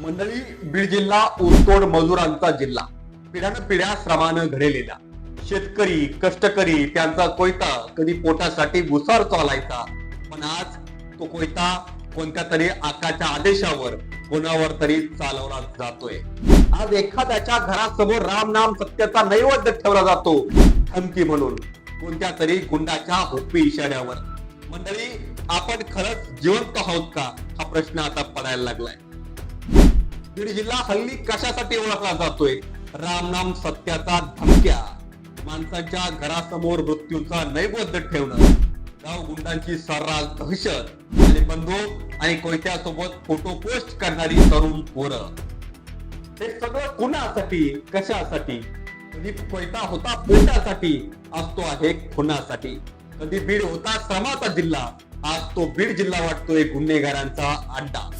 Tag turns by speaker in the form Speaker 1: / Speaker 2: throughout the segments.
Speaker 1: मंडळी बीड जिल्हा ऊसतोड मजुरांचा जिल्हा. पिढ्यानं पिढ्या श्रमानं घडलेला. शेतकरी कष्टकरी त्यांचा कोयता कधी पोटासाठी भुसार चालायचा. पण आज तो कोयता कोणत्या तरी आकाच्या आदेशावर कोणावर तरी चालवला जातोय. आज एखाद्याच्या घरासमोर राम नाम सत्याचा नैवेद्य ठेवला जातो धमकी म्हणून. कोणत्या तरी गुंडाच्या होपी इशाऱ्यावर. मंडळी आपण खरंच जिवंत आहोत का? हा प्रश्न आता पडायला लागलाय. बीड जिल्हा हल्ली कशासाठी ओळखला जातोय? रामनाम सत्याचा धमक्या. माणसाच्या घरासमोर मृत्यूचा नैवेद्य ठेवणं. गाव गुंडांची सर्रास दहशत. आणि बंदूक आणि कोयत्यासोबत फोटो पोस्ट करणारी तरुण पोरं. हे सगळं कुणासाठी? कशासाठी? कधी कोयता होता पोटासाठी? आज तो आहे खुनासाठी. कधी बीड होता श्रमाचा जिल्हा? आज तो बीड जिल्हा वाटतोय गुन्हेगारांचा अड्डा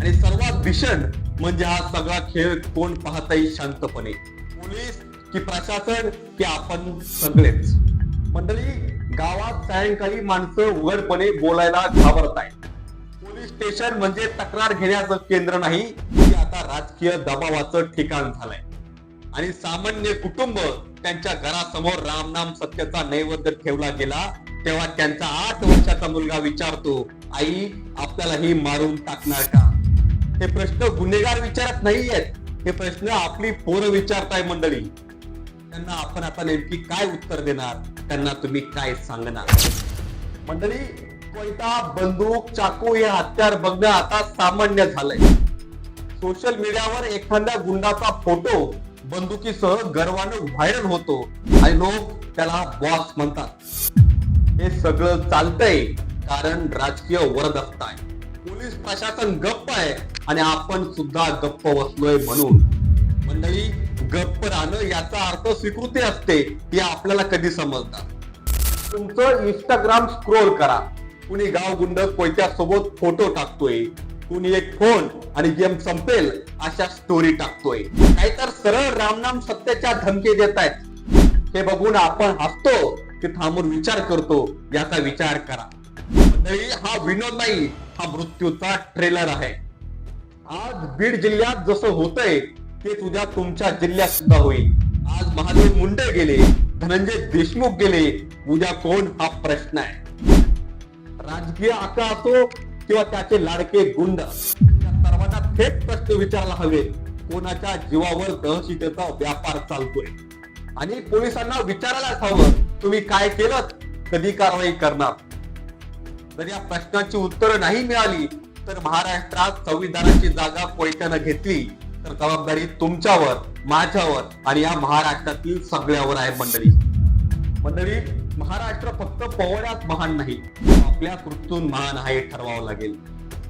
Speaker 1: आणि सर्वात भीषण म्हणजे हा सगळा खेळ कोण पाहताही शांतपणे. पोलीस की प्रशासन की आपण सगळेच. मंडळी गावात सायंकाळी माणसं उघडपणे बोलायला घाबरत आहेत. पोलीस स्टेशन म्हणजे तक्रार घेण्याचं केंद्र नाही की आता राजकीय दबावाचं ठिकाण झालंय. आणि सामान्य कुटुंब त्यांच्या घरासमोर रामनाम सत्याचा नैवेद्य ठेवला गेला तेव्हा त्यांचा आठ वर्षाचा मुलगा विचारतो आई आपल्याला ही मारून टाकणार का? हे प्रश्न गुन्हेगार विचारत नाहीयेत. हे प्रश्न आपली पोरं विचारताय मंडळी. त्यांना आपण आता नेमकी काय उत्तर देणार? त्यांना तुम्ही काय सांगणार? मंडळी कोयता बंदूक चाकू हे हत्यार बघणं आता सामान्य झालंय. सोशल मीडियावर एखाद्या गुंडाचा फोटो बंदुकीसह गर्वानं व्हायरल होतो. आणि लोक त्याला बॉस म्हणतात. हे सगळं चालतंय कारण राजकीय वरदस्त आहे. पोलीस प्रशासन गप्प आहे. आणि आपण सुद्धा गप्प बसलोय म्हणून. मंडळी गप्प राहणं याचा अर्थ स्वीकृती असते हे आपल्याला कधी समजणार? तुमचं इंस्टाग्राम स्क्रोल करा. कुणी गाव गुंड कोयत्यासोबत फोटो टाकतोय कुणी एक फोन आणि गेम संपेल अशा स्टोरी टाकतोय. नाहीतर सरळ रामनाम सत्याच्या धमकी देत आहेत हे बघून आपण हसतो की थांबून विचार करतो याचा विचार करा. मंडळी हा विनोद नाही हा मृत्यूचा ट्रेलर आहे. आज बीड जिल्ह्यात जसं होतंय ते उद्या तुमच्या जिल्ह्यात सुद्धा होईल. आज महादेव मुंडे गेले धनंजय देशमुख गेले उद्या कोण हा प्रश्न आहे? राजकीय आका असो किंवा त्याचे लाडके गुंड सर्वांना थेट प्रश्न विचारायला हवे कोणाच्या जीवावर दहशतेचा व्यापार चालतोय? आणि पोलिसांना विचारायलाच हवं तुम्ही काय केलं कधी कारवाई करणार? जर या प्रश्नाची उत्तरं नाही मिळाली तर महाराष्ट्रात संविधानाची जागा कोयत्यानं घेतली तर जबाबदारी तुमच्यावर माझ्यावर आणि या महाराष्ट्रातील सगळ्यावर आहे मंडळी. मंडळी महाराष्ट्र फक्त पोवळ्यात महान नाही आपल्या कृतून महान आहे ठरवावं लागेल.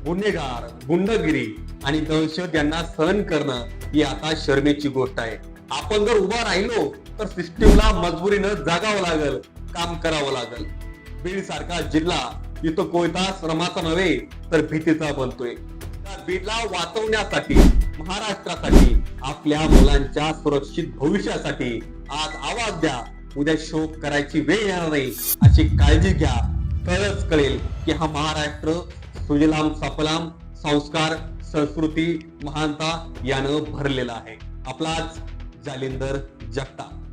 Speaker 1: गुन्हेगार गुंडगिरी आणि दहशत यांना सहन करणं ही आता शर्मेची गोष्ट आहे. आपण जर उभा राहिलो तर सिस्टीमला मजबुरीनं जागावं लागल काम करावं लागल. बीड सारखा जिल्हा इथं कोयता श्रमाचा नव्हे तर भीतीचा बनतोय. बीडला वाचवण्यासाठी महाराष्ट्रासाठी आपल्या मुलांच्या सुरक्षित भविष्यासाठी आज आवाज द्या. उद्या शोक करायची वेळ येणार नाही. अशी काळजी घ्या. तरच कळेल की हा महाराष्ट्र सुजलाम सफलाम संस्कार संस्कृती महानता यानं भरलेला आहे. आपलाच जालिंदर जगताप.